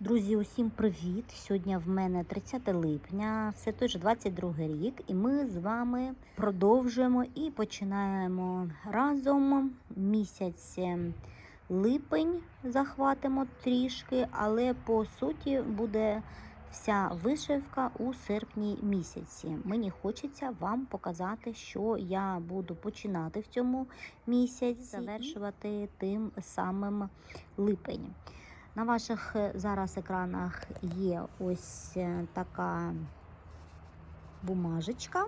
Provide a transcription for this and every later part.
Друзі, усім привіт! Сьогодні в мене 30 липня, все той же 22 рік, і ми з вами продовжуємо і починаємо разом місяць липень захватимо трішки, але по суті буде вся вишивка у серпні місяці. Мені хочеться вам показати, що я буду починати в цьому місяці, завершувати тим самим липень. На ваших е, зараз екранах є ось е, така бумажечка,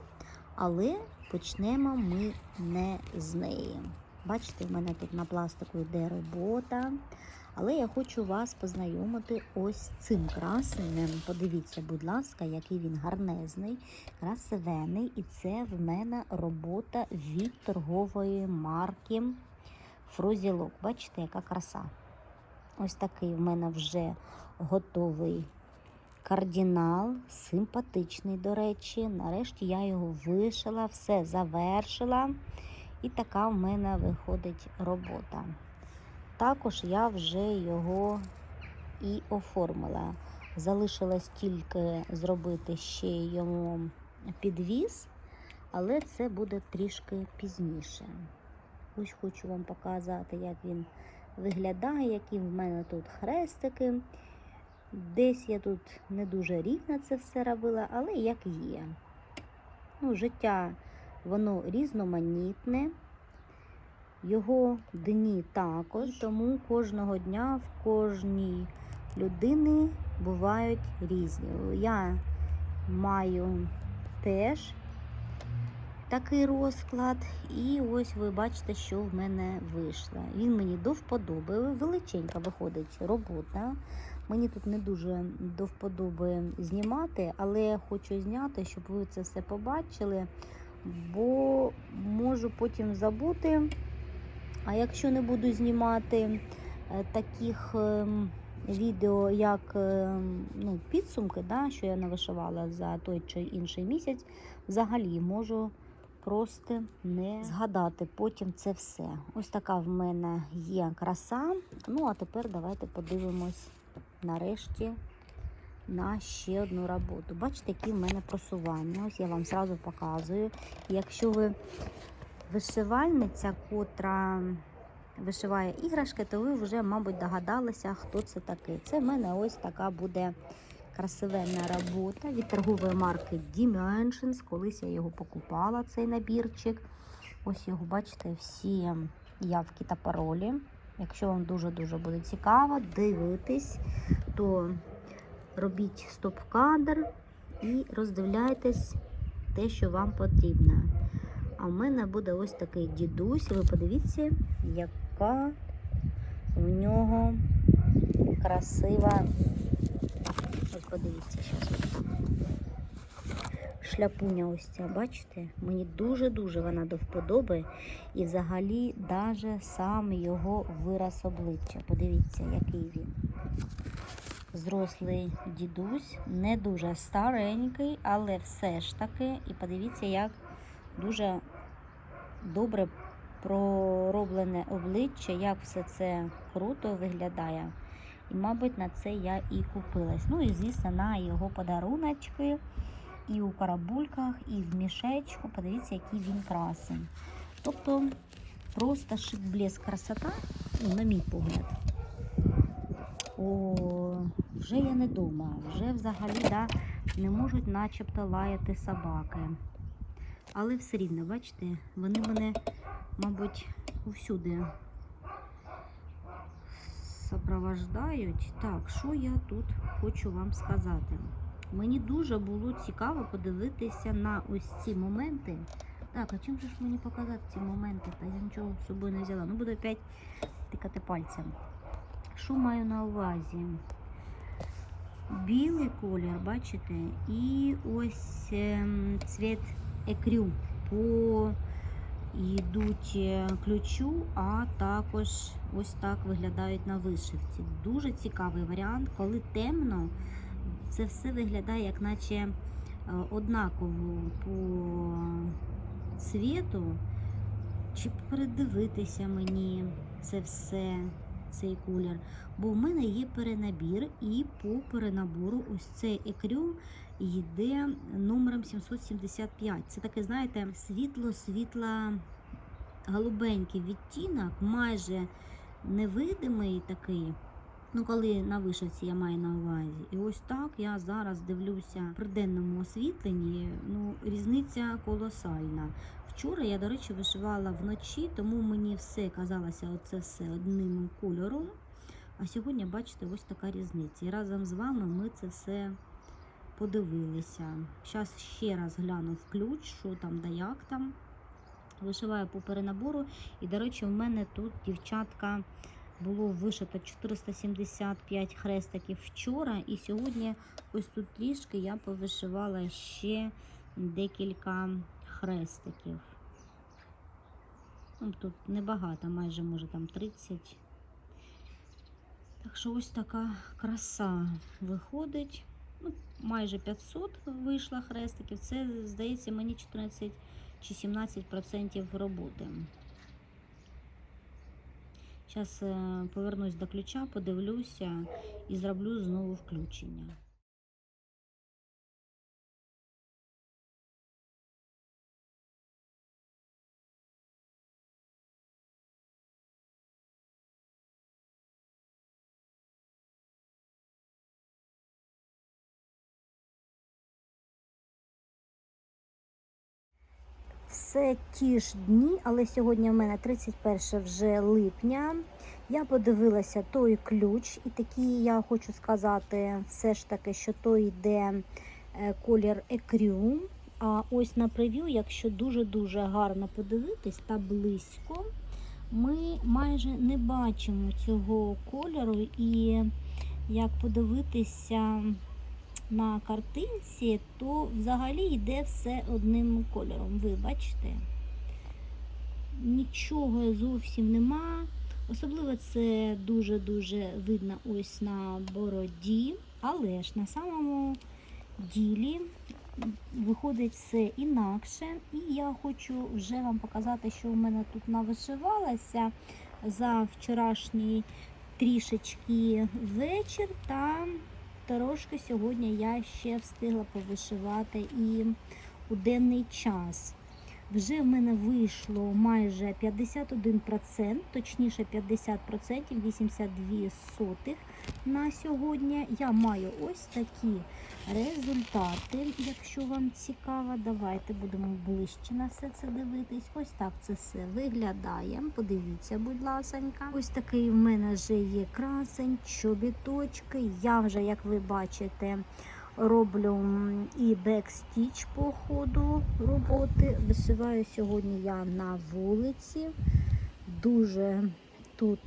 але почнемо ми не з неї. Бачите, в мене тут на пластику йде робота. Але я хочу вас познайомити ось цим красенем. Подивіться, будь ласка, який він гарнезний, красивений. І це в мене робота від торгової марки Фрозілок. Бачите, яка краса. Ось такий в мене вже готовий кардинал, симпатичний, до речі. Нарешті я його вишила, все завершила. І така в мене виходить робота. Також я вже його і оформила. Залишилось тільки зробити ще йому підвіз, але це буде трішки пізніше. Ось хочу вам показати, як він виглядає, які в мене тут хрестики. Десь я тут не дуже рівно це все робила, але як є. Ну, Життя воно різноманітне, його дні також, тому кожного дня в кожній людини бувають різні. Я маю теж такий розклад. І ось ви бачите, що в мене вийшло. Він мені до вподоби. Величенька виходить робота. Мені тут не дуже до вподоби знімати, але я хочу зняти, щоб ви це все побачили, бо можу потім забути. А якщо не буду знімати е, таких ем, відео, як ем, ну, підсумки, да, що я навишивала за той чи інший місяць, взагалі можу просто не згадати потім це все. Ось така в мене є краса. Ну, а тепер давайте подивимось нарешті на ще одну роботу. Бачите, які в мене просування. Ось я вам зразу показую. Якщо ви вишивальниця, котра вишиває іграшки, то ви вже, мабуть, догадалися, хто це такий. Це в мене ось така буде красивенна робота від торгової марки Dimensions. Колись я його покупала, цей набірчик. Ось його, бачите, всі явки та паролі. Якщо вам дуже-дуже буде цікаво, дивитись, то робіть стоп-кадр і роздивляйтесь те, що вам потрібно. А в мене буде ось такий дідусь. Ви подивіться, яка в нього красива. Ось подивіться, зараз. Шляпуня ось ця, бачите? Мені дуже-дуже вона до вподоби. І взагалі даже сам його вираз обличчя. Подивіться, який він. Зрослий дідусь, не дуже старенький, але все ж таки. І подивіться, як дуже добре пророблене обличчя, як все це круто виглядає. І, мабуть, на це я і купилась. Ну і, звісно, на його подаруночки. І у карабульках, і в мішечку. Подивіться, який він красень. Тобто просто шик блеск красота, ну, на мій погляд. О, вже я не дома, вже взагалі да, не можуть начебто лаяти собаки. Але все рівно, бачите, вони мене, мабуть, усюди сопровождають. Так, що я тут хочу вам сказати? Мені дуже було цікаво подивитися на ось ці моменти. Так, а чим же ж мені показати ці моменти? Та я нічого з собою не взяла. Ну, буду опять тикати пальцем. Що маю на увазі? Білий колір, бачите? І ось ем, цвіт екрю по йдуть е, ключу, а також ось так виглядають на вишивці. Дуже цікавий варіант, коли темно це все виглядає, як наче е, однаково по цвіту. Чи передивитися мені це все? цей колір, бо в мене є перенабір, і по перенабору ось цей екрю йде номером 775. Це таке, знаєте, світло-світла голубенький відтінок, майже невидимий такий. Ну, коли на вишивці я маю на увазі. І ось так я зараз дивлюся при денному освітленні. Ну, різниця колосальна. Вчора я, до речі, вишивала вночі, тому мені все казалося оце все одним кольором. А сьогодні, бачите, ось така різниця. І разом з вами ми це все подивилися. Зараз ще раз гляну в ключ, що там да як там. Вишиваю по перенабору. І, до речі, у мене тут дівчатка було вишито 475 хрестиків вчора. І сьогодні ось тут трішки я повишивала ще декілька хрестиків. Ну, Тут небагато, майже може там 30. Так що ось така краса виходить. Ну, майже 500 вийшло хрестиків. Це, здається, мені 14 чи 17% роботи. Зараз повернусь до ключа, подивлюся і зроблю знову включення. Все ті ж дні, але сьогодні в мене 31 вже липня. Я подивилася той ключ, і такий я хочу сказати, все ж таки, що то йде е, колір екрю. А ось на прев'ю, якщо дуже-дуже гарно подивитись та близько, ми майже не бачимо цього кольору. І як подивитися на картинці, то взагалі йде все одним кольором. Ви бачите? Нічого зовсім нема. Особливо це дуже-дуже видно ось на бороді, але ж на самому ділі виходить все інакше. І я хочу вже вам показати, що в мене тут навишивалося за вчорашній трішечки вечір. Та трошки сьогодні я ще встигла повишивати і у денний час. Вже в мене вийшло майже 51%, точніше 50%, 82 сотих на сьогодні. Я маю ось такі результати. Якщо вам цікаво, давайте будемо ближче на все це дивитись. Ось так це все виглядає. Подивіться, будь ласенька. Ось такий в мене вже є красень, чобіточки. Я вже, як ви бачите, роблю і бекстіч по ходу роботи. Вишиваю сьогодні я на вулиці. Дуже тут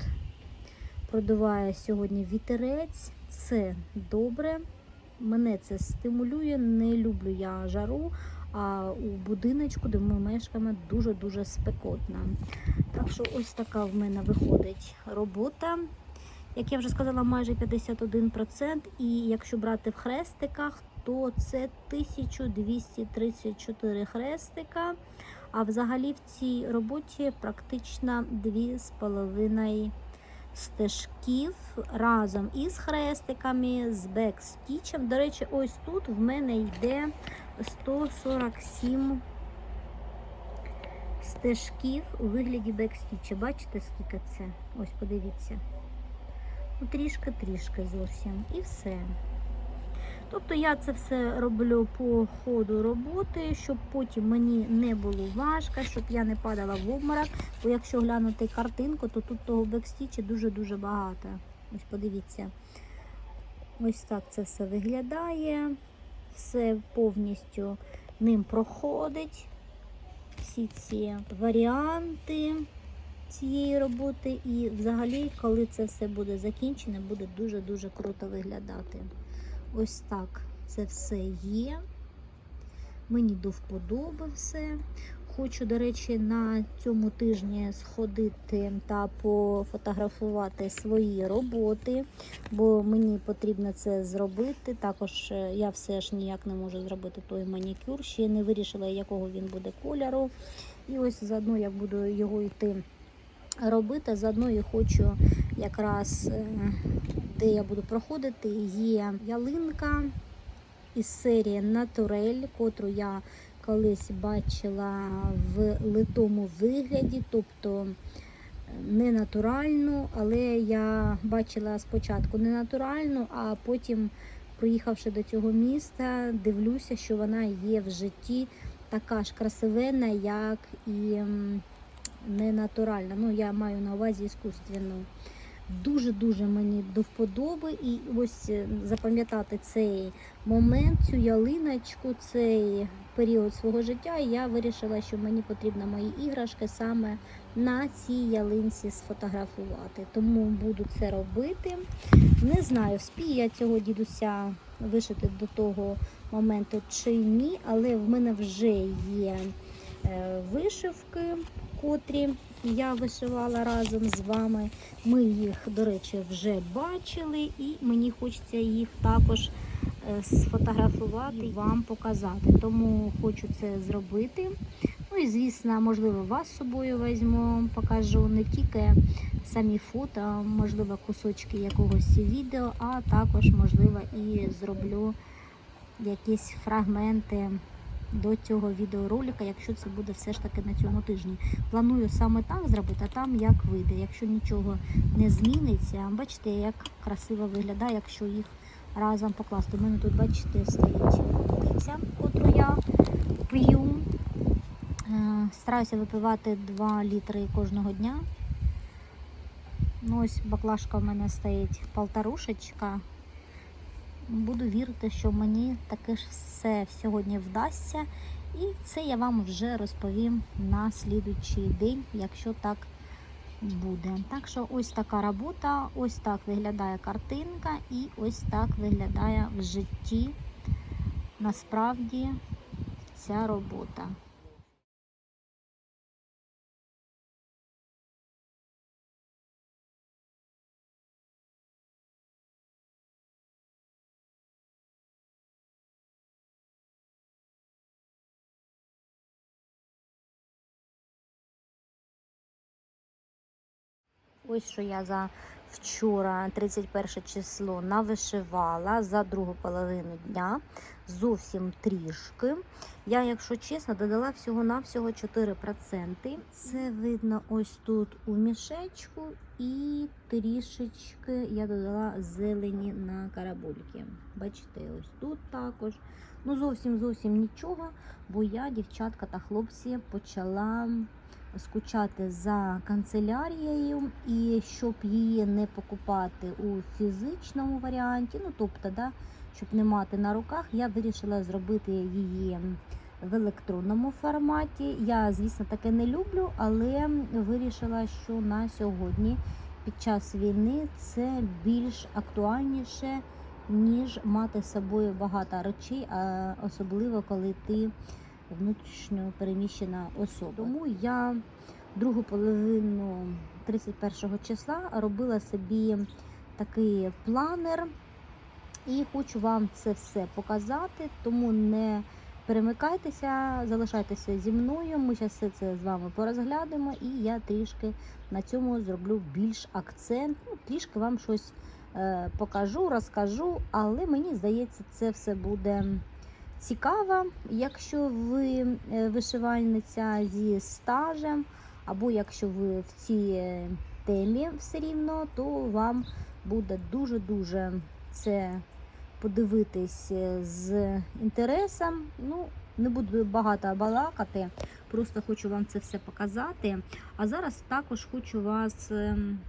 продуває сьогодні вітерець. Це добре. Мене це стимулює. Не люблю я жару, а у будиночку, де ми мешкаємо, дуже-дуже спекотна. Так що ось така в мене виходить робота. Як я вже сказала, майже 51%. І якщо брати в хрестиках, то це 1234 хрестика. А взагалі в цій роботі практично 2,5 стежків разом із хрестиками, з бекстічем. До речі, ось тут в мене йде 147 стежків у вигляді бекстіча. Бачите, скільки це? Ось подивіться. Трішки-трішки зовсім. І все. Тобто я це все роблю по ходу роботи, щоб потім мені не було важко, щоб я не падала в обморок. Бо якщо глянути картинку, то тут того бекстіча дуже-дуже багато. Ось подивіться. Ось так це все виглядає. Все повністю ним проходить. Всі ці варіанти цієї роботи. І взагалі, коли це все буде закінчене, буде дуже-дуже круто виглядати. Ось так це все є. Мені до вподоби. Хочу, до речі, на цьому тижні сходити та пофотографувати свої роботи, бо мені потрібно це зробити. Також е, я все ж ніяк не можу зробити той манікюр. Ще не вирішила, якого він буде кольору. І ось заодно, як буду його йти робити. Заодно і хочу якраз, е, де я буду проходити, є ялинка із серії Натурель, котру я колись бачила в литому вигляді, тобто не натуральну, але я бачила спочатку не натуральну, а потім, приїхавши до цього міста, дивлюся, що вона є в житті така ж красивенна, як і не натуральна. Ну, я маю на увазі іскусственну. Дуже-дуже мені до вподоби. І ось е, запам'ятати цей момент, цю ялиночку, цей період свого життя. Я вирішила, що мені потрібно мої іграшки саме на цій ялинці сфотографувати. Тому буду це робити. Не знаю, вспію я цього дідуся вишити до того моменту чи ні, але в мене вже є е, вишивки, котрі я вишивала разом з вами. Ми їх, до речі, вже бачили, і мені хочеться їх також е, сфотографувати і вам показати. Тому хочу це зробити. Ну і звісно, можливо, вас з собою візьму, покажу не тільки самі фото, можливо, кусочки якогось відео, а також, можливо, і зроблю якісь фрагменти до цього відеоролика, якщо це буде все ж таки на цьому тижні. Планую саме так зробити, а там як вийде. Якщо нічого не зміниться, бачите, як красиво виглядає, якщо їх разом покласти. У мене тут, бачите, стоїть водиця, котру я п'ю. Е, Стараюся випивати 2 літри кожного дня. Ну, ось баклажка в мене стоїть полторушечка. Буду вірити, що мені таки ж все сьогодні вдасться. І це я вам вже розповім на слідуючий день, якщо так буде. Так що ось така робота, ось так виглядає картинка, і ось так виглядає в житті насправді ця робота. Ось що я за вчора, 31 число, навишивала за другу половину дня. Зовсім трішки. Я, якщо чесно, додала всього-навсього 4%. Це видно ось тут у мішечку, і трішечки я додала зелені на карабульки. Бачите, ось тут також. Ну, зовсім зовсім нічого, бо я, дівчатка та хлопці, почала скучати за канцелярією, і щоб її не покупати у фізичному варіанті, ну тобто, да, щоб не мати на руках, я вирішила зробити її в електронному форматі. Я, звісно, таке не люблю, але вирішила, що на сьогодні під час війни це більш актуальніше, ніж мати з собою багато речей, особливо коли ти внутрішньо переміщена особа. Тому я другу половину 31 числа робила собі такий планер і хочу вам це все показати, тому не перемикайтеся, залишайтеся зі мною. Ми зараз все це з вами порозглянемо, і я трішки на цьому зроблю більш акцент. Ну, трішки вам щось е, покажу, розкажу, але мені здається, це все буде цікава. Якщо ви е, вишивальниця зі стажем, або якщо ви в цій е, темі все рівно, то вам буде дуже-дуже це подивитись е, з інтересом. Ну, не буду багато балакати, просто хочу вам це все показати. А зараз також хочу вас ем,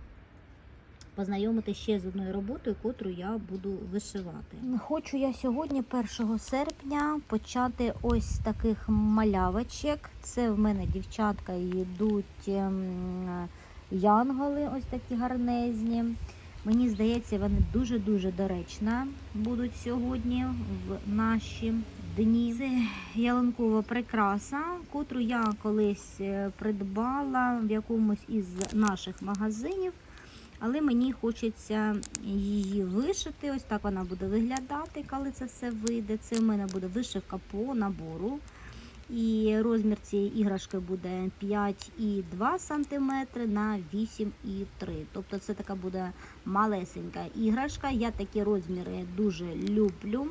познайомити ще з одною роботою, котру я буду вишивати. Хочу я сьогодні, 1 серпня, почати ось з таких малявочок. Це в мене дівчатка йдуть ем, янголи, ось такі гарнезні. Мені здається, вони дуже-дуже доречно будуть сьогодні в наші дні. Це ялинкова прикраса, котру я колись е, придбала в якомусь із наших магазинів. Але мені хочеться її вишити. Ось так вона буде виглядати, коли це все вийде. Це в мене буде вишивка по набору. І розмір цієї іграшки буде 5,2 см на 8,3 Тобто це така буде малесенька іграшка. Я такі розміри дуже люблю.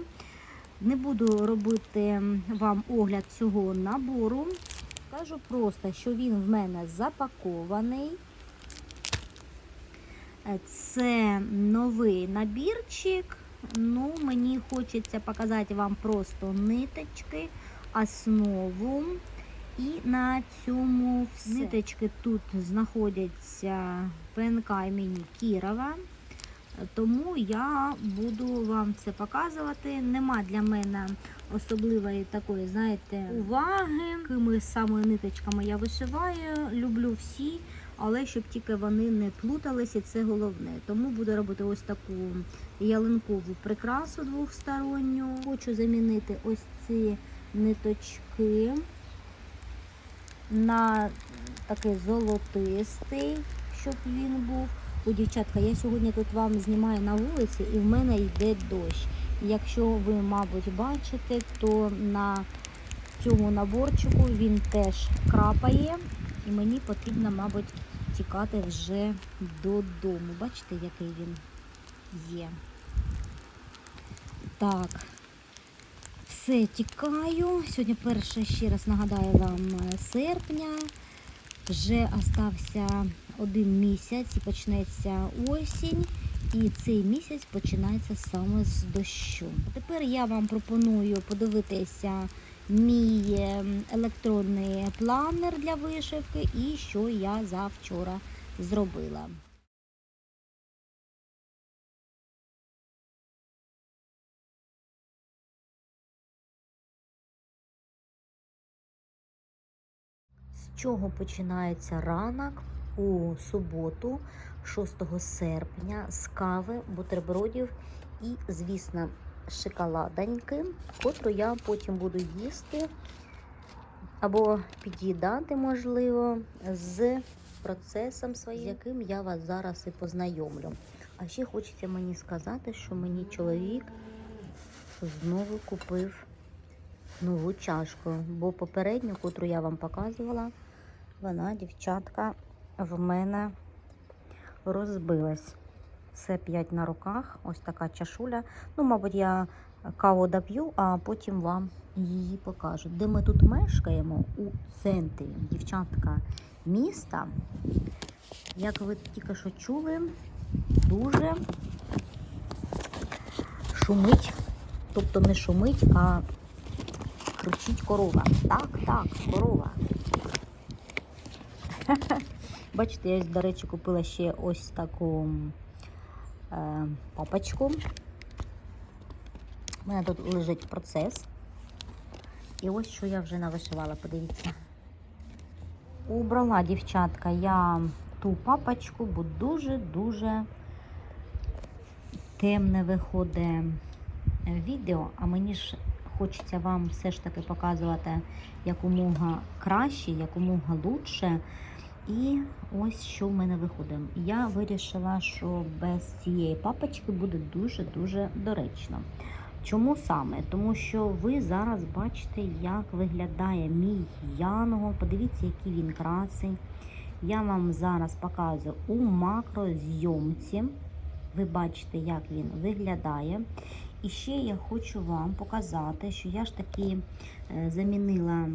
Не буду робити вам огляд цього набору. Кажу просто, що він в мене запакований. Це новий набірчик. Ну, мені хочеться показати вам просто ниточки, основу. І на цьому все. ниточки тут знаходяться ПНК імені Кірова. Тому я буду вам це показувати. Нема для мене особливої такої, знаєте, уваги, якими саме ниточками я вишиваю. Люблю всі, але щоб тільки вони не плуталися, це головне. Тому буду робити ось таку ялинкову прикрасу двохсторонню. Хочу замінити ось ці ниточки на такий золотистий, щоб він був. О, дівчатка, я сьогодні тут вам знімаю на вулиці і в мене йде дощ. Якщо ви, мабуть, бачите, то на цьому наборчику він теж крапає, і мені потрібно, мабуть, тікати вже додому. Бачите, який він є. Так, все, тікаю. Сьогодні перше, ще раз нагадаю вам, серпня. Вже остався один місяць і почнеться осінь, і цей місяць починається саме з дощу. Тепер я вам пропоную подивитися мій електронний планер для вишивки і що я завчора зробила. З чого починається ранок у суботу, 6 серпня, з кави, бутербродів і, звісно, шоколадоньки, котру я потім буду їсти або під'їдати, можливо, з процесом своїм, з яким я вас зараз і познайомлю. А ще хочеться мені сказати, що мені чоловік знову купив нову чашку, бо попередню, котру я вам показувала, вона, дівчатка, в мене розбилась. Все п'ять на руках, ось така чашуля. Ну, мабуть, я каву доп'ю, а потім вам її покажу. Де ми тут мешкаємо у центрі, дівчатка, міста. Як ви тільки що чули, дуже шумить, тобто не шумить, а кричить корова. Так, так, корова. Бачите, я, до речі, купила ще ось таку папочку. У мене тут лежить процес. І ось що я вже навишивала, подивіться. Убрала, дівчатка, я ту папочку, бо дуже-дуже темне виходить відео, а мені ж хочеться вам все ж таки показувати якомога краще, якомога лучше. І ось що в мене виходить. Я вирішила, що без цієї папочки буде дуже-дуже доречно. Чому саме? Тому що ви зараз бачите, як виглядає мій янгол. Подивіться, який він красень. Я вам зараз показую у макрозйомці. Ви бачите, як він виглядає. І ще я хочу вам показати, що я ж таки е, замінила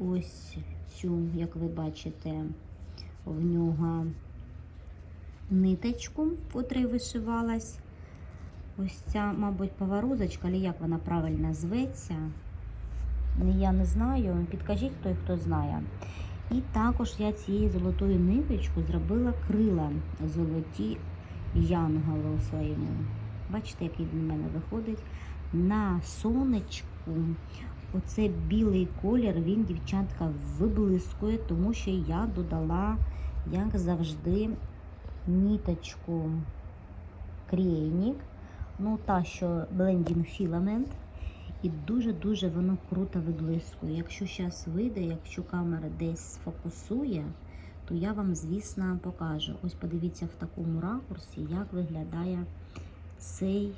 ось цю, як ви бачите, в нього ниточку, котра вишивалась. Ось ця, мабуть, поворозочка, але як вона правильно зветься, я не знаю. Підкажіть той, хто знає. І також я цією золотою ниточкою зробила крила золоті янголу своєму. Бачите, який він в мене виходить. На сонечку оцей білий колір, він, дівчатка, виблискує, тому що я додала, як завжди, ніточку крейнік. Ну, та, що Blending Filament. І дуже-дуже воно круто виблискує. Якщо зараз вийде, якщо камера десь сфокусує, то я вам, звісно, покажу. Ось подивіться в такому ракурсі, як виглядає цей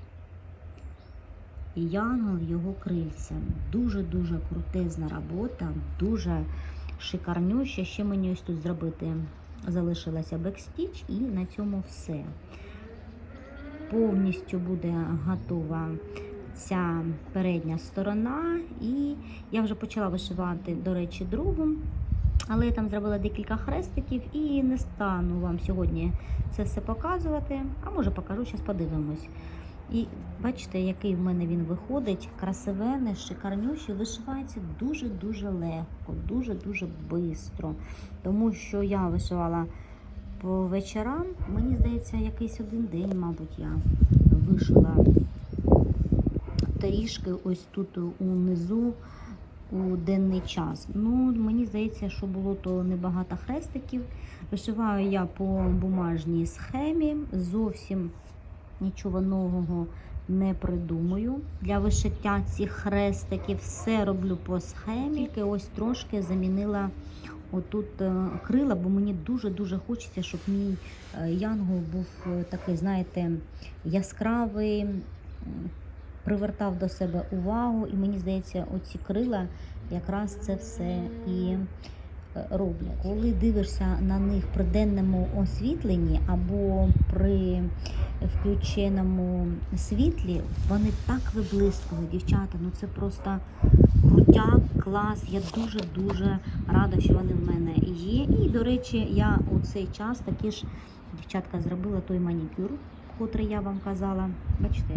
янгол його крильцям. Дуже-дуже крутезна робота, дуже шикарнюща. Ще мені ось тут зробити залишилася бекстіч, і на цьому все. Повністю буде готова ця передня сторона, і я вже почала вишивати, до речі, другу. Але я там зробила декілька хрестиків і не стану вам сьогодні це все показувати. А може покажу, зараз подивимось. І бачите, який в мене він виходить, красивений, шикарнющий, вишивається дуже-дуже легко, дуже-дуже швидко. Тому що я вишивала по вечорам, мені здається, якийсь один день, мабуть, я вишила трішки ось тут унизу у денний час. Ну, мені здається, що було то небагато хрестиків. Вишиваю я по бумажній схемі, зовсім нічого нового не придумую. Для вишиття цих хрестиків все роблю по схемі. Тільки ось трошки замінила отут е, крила, бо мені дуже-дуже хочеться, щоб мій е, янгол був е, такий, знаєте, яскравий, привертав до себе увагу. І мені здається, оці крила якраз це все і роблять. Коли дивишся на них при денному освітленні або при включеному світлі, вони так виблискують, дівчата. Ну це просто крутяк, клас. Я дуже-дуже рада, що вони в мене є. І, до речі, я у цей час таки ж дівчатка зробила той манікюр, котрий я вам казала. Бачите,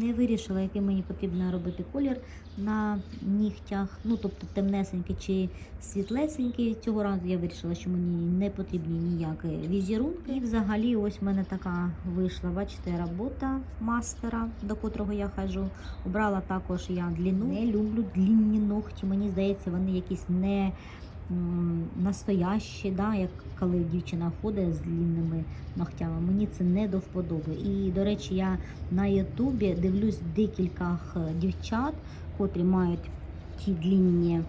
не вирішила, який мені потрібно робити колір на нігтях. Ну, тобто темнесенький чи світлесенький. Цього разу я вирішила, що мені не потрібні ніякі візерунки. І взагалі ось в мене така вийшла, бачите, робота мастера, до котрого я хожу. Обрала також я длину. Не люблю длінні ногті. Мені здається, вони якісь не настоящі, да, як коли дівчина ходить з длінними ногтями. Мені це не до вподоби. І, до речі, я на Ютубі дивлюсь декількох е, дівчат, котрі мають ті длінні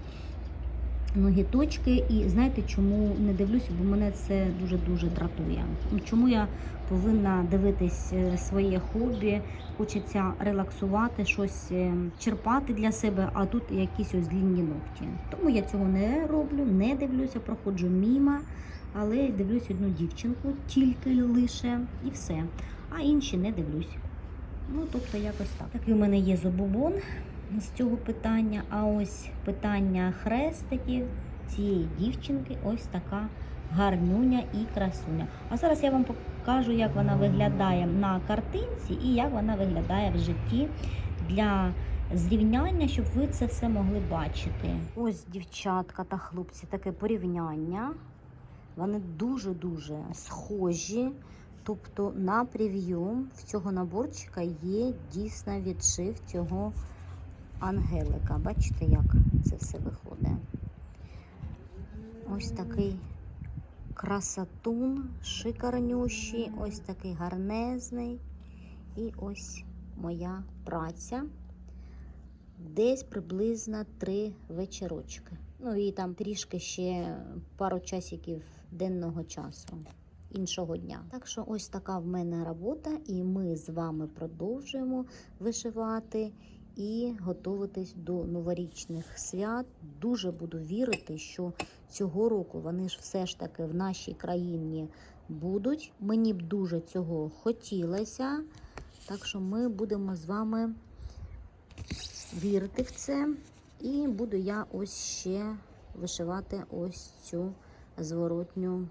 ногіточки. І знаєте, чому не дивлюся? Бо мене це дуже-дуже дратує. Чому я повинна дивитись е, своє хобі, хочеться релаксувати, щось е, черпати для себе, а тут якісь ось длінні ногті. Тому я цього не роблю, не дивлюся, проходжу міма, але дивлюсь одну дівчинку, тільки лише і все. А інші не дивлюсь. Ну, тобто, якось так. Такий у мене є забубон з цього питання. А ось питання хрестиків цієї дівчинки ось така гарнюня і красуня. А зараз я вам покажу, як вона виглядає на картинці і як вона виглядає в житті для зрівняння, щоб ви це все могли бачити. Ось дівчатка та хлопці, таке порівняння. Вони дуже-дуже схожі. Тобто на прев'ю в цього наборчика є дійсно відшив цього ангелика. Бачите, як це все виходить? Ось такий красотун, шикарнющий, ось такий гарнезний. І ось моя праця. Десь приблизно три вечорочки. Ну і там трішки ще пару часиків денного часу іншого дня. Так що ось така в мене робота, і ми з вами продовжуємо вишивати і готуватись до новорічних свят. Дуже буду вірити, що цього року вони ж все ж таки в нашій країні будуть. Мені б дуже цього хотілося. Так що ми будемо з вами вірити в це. І буду я ось ще вишивати ось цю зворотню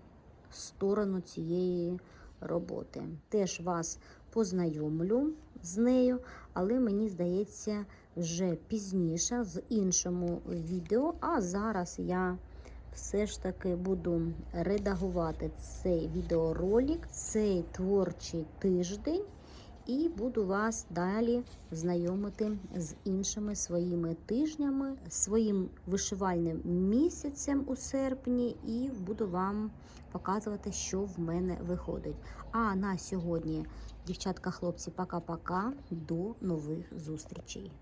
сторону цієї роботи. Теж вас познайомлю з нею, але мені здається, вже пізніше в іншому відео. А зараз я все ж таки буду редагувати цей відеоролик, цей творчий тиждень. І буду вас далі знайомити з іншими своїми тижнями, своїм вишивальним місяцем у серпні, і буду вам показувати, що в мене виходить. А на сьогодні, дівчатка, хлопці, пока-пока, до нових зустрічей.